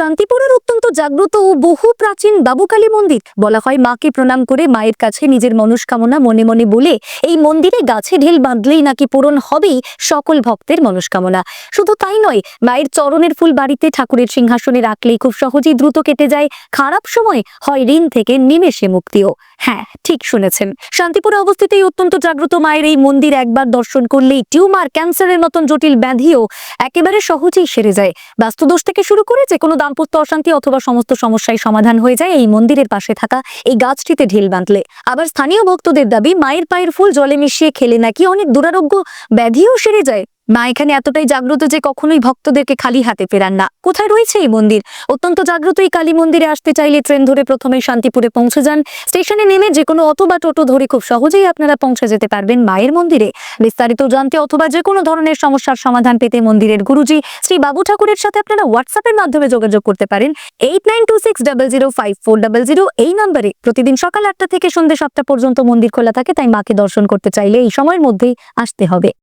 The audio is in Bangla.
শান্তিপুরের অত্যন্ত জাগ্রত ও বহু প্রাচীন বাবুকালী মন্দির। বলা হয় মাকে প্রণাম করে মায়ের কাছে নিজের মনস্কামনা মনে মনে বলে, এই মন্দিরে গাছে ঢেল বাঁধলেই নাকি পূরণ হবেই সকল ভক্তের মনস্কামনা। শুধু তাই নয়, মায়ের চরণের ফুল বাড়িতে ঠাকুরের সিংহাসনে রাখলেই খুব সহজেই দ্রুত কেটে যায়, খারাপ সময় হয় ঋণ থেকে নিমেষে মুক্তিও। হ্যাঁ ঠিক শুনেছেন। শান্তিপুরে অবস্থিত এই অত্যন্ত জাগ্রত মায়ের এই মন্দির একবার দর্শন করলেই টিউমার, ক্যান্সারের মতন জটিল ব্যাধিও একেবারে সহজেই সেরে যায়। বাস্তুদোষ থেকে শুরু করে যে কোনো দাম্পত্য অশান্তি অথবা সমস্ত সমস্যায় সমাধান হয়ে যায়, এই মন্দিরের পাশে থাকা এই গাছটিতে ঢিল বাঁধলে। আবার স্থানীয় ভক্তদের দাবি, মায়ের পায়ের ফুল জলে মিশিয়ে খেলে নাকি অনেক দুরারোগ্য ব্যাধিও সেরে যায়। মা এখানে এতটাই জাগ্রত যে কখনোই ভক্তদেরকে খালি হাতে ফেরান না। কোথায় রয়েছে এই মন্দির? অত্যন্ত জাগ্রত এই কালী মন্দিরে আসতে চাইলে ট্রেন ধরে প্রথমে শান্তিপুরে পৌঁছে যান। স্টেশনে নেমে যে কোনো অটো বা টোটো ধরে খুব সহজেই আপনারা পৌঁছে যেতে পারবেন মায়ের মন্দিরে। বিস্তারিত জানতে অথবা যে কোনো ধরনের সমস্যার সমাধান পেতে মন্দিরের গুরুজি শ্রী বাবু ঠাকুরের সাথে আপনারা হোয়াটসঅ্যাপের মাধ্যমে যোগাযোগ করতে পারেন। Eight nine two six double zero five four double zero এই নম্বরে। প্রতিদিন সকাল আটটা থেকে সন্ধ্যে সাতটা পর্যন্ত মন্দির খোলা থাকে, তাই মাকে দর্শন করতে চাইলে এই সময়ের মধ্যেই আসতে হবে।